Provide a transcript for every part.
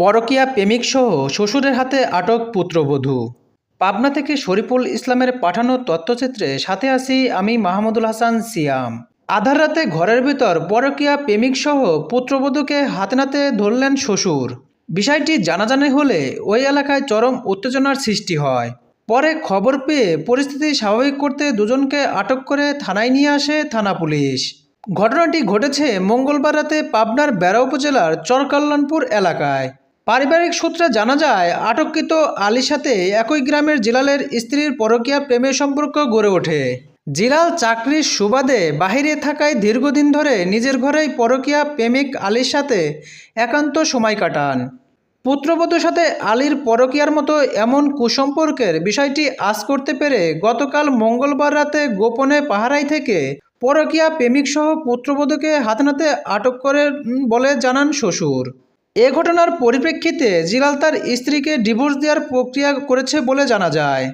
পরকীয়া প্রেমিকসহ শ্বশুরের হাতে আটক পুত্রবধূ। পাবনা থেকে শরীফুল ইসলামের পাঠানো তথ্যচিত্রে সাথে আছি আমি মাহমুদুল হাসান সিয়াম। আধার রাতে ঘরের ভিতর পরকীয়া প্রেমিকসহ পুত্রবধূকে হাতে নাতে ধরলেন শ্বশুর। বিষয়টি জানাজানি হলে ওই এলাকায় চরম উত্তেজনার সৃষ্টি হয়। পরে খবর পেয়ে পরিস্থিতি স্বাভাবিক করতে দুজনকে আটক করে থানায় নিয়ে আসে থানা পুলিশ। ঘটনাটি ঘটেছে মঙ্গলবার রাতে পাবনার বেড়া উপজেলার চরকল্যাণপুর এলাকায়। পারিবারিক সূত্রে জানা যায়, আটককৃত আলীর সাথে একই গ্রামের জিলালের স্ত্রীর পরকীয়া প্রেমের সম্পর্ক গড়ে ওঠে। জিলাল চাকরির সুবাদে বাহিরে থাকায় দীর্ঘদিন ধরে নিজের ঘরেই পরকীয়া প্রেমিক আলীর সাথে একান্ত সময় কাটান। পুত্রবধূর সাথে আলীর পরকীয়ার মতো এমন কুসম্পর্কের বিষয়টি আজ করতে পেরে গতকাল মঙ্গলবার রাতে গোপনে পাহারাই থেকে পরকীয়া প্রেমিকসহ পুত্রবধূকে হাতে নাতে আটক করে বলে জানান শ্বশুর। এ ঘটনার পরিপ্রেক্ষিতে জিলাল তার স্ত্রীকে ডিভোর্স দেওয়ার প্রক্রিয়া করেছে বলে জানা যায়।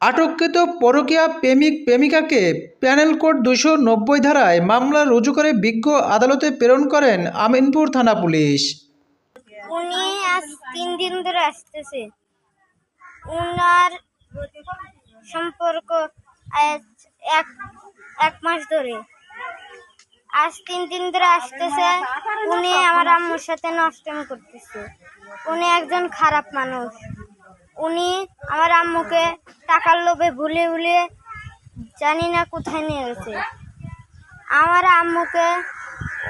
আটককৃত পরকীয়া প্রেমিক প্রেমিকাকে প্যানেল কোড দুশো নব্বই ধারায় মামলা রুজু করে বিজ্ঞ আদালতে প্রেরণ করেন আমিনপুর থানা পুলিশ। উনি আজ তিন দিন ধরে আসতেছে। উনার সম্পর্ক এক এক মাস ধরে। আজ তিন দিন ধরে আসতেছে। উনি আমার আম্মুর সাথে নষ্টম করতেছে। উনি একজন খারাপ মানুষ। উনি আমার আম্মুকে টাকার লোভে ভুলে ভুলে জানি না কোথায় নিয়ে গেছে। আমার আম্মুকে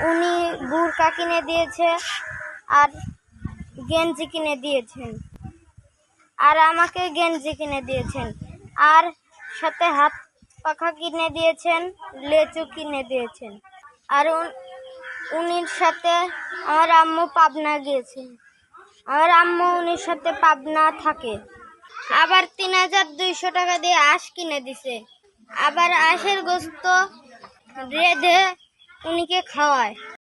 উনি বুরকা কিনে দিয়েছে আর গেঞ্জি কিনে দিয়েছেন। আর আমাকে গেঞ্জি কিনে দিয়েছেন। আর সাথে হাত পাখা কিনে দিয়েছেন, লেচু কিনে দিয়েছেন। আর উনির সাথে আমার আম্মু পাবনা গিয়েছে। আমার আম্মু উনির সাথে পাবনা থাকে। আবার তিন হাজার দুইশো টাকা দিয়ে আঁশ কিনে দিছে। আবার আঁশের গোস্ত রেঁধে উনিকে খাওয়ায়।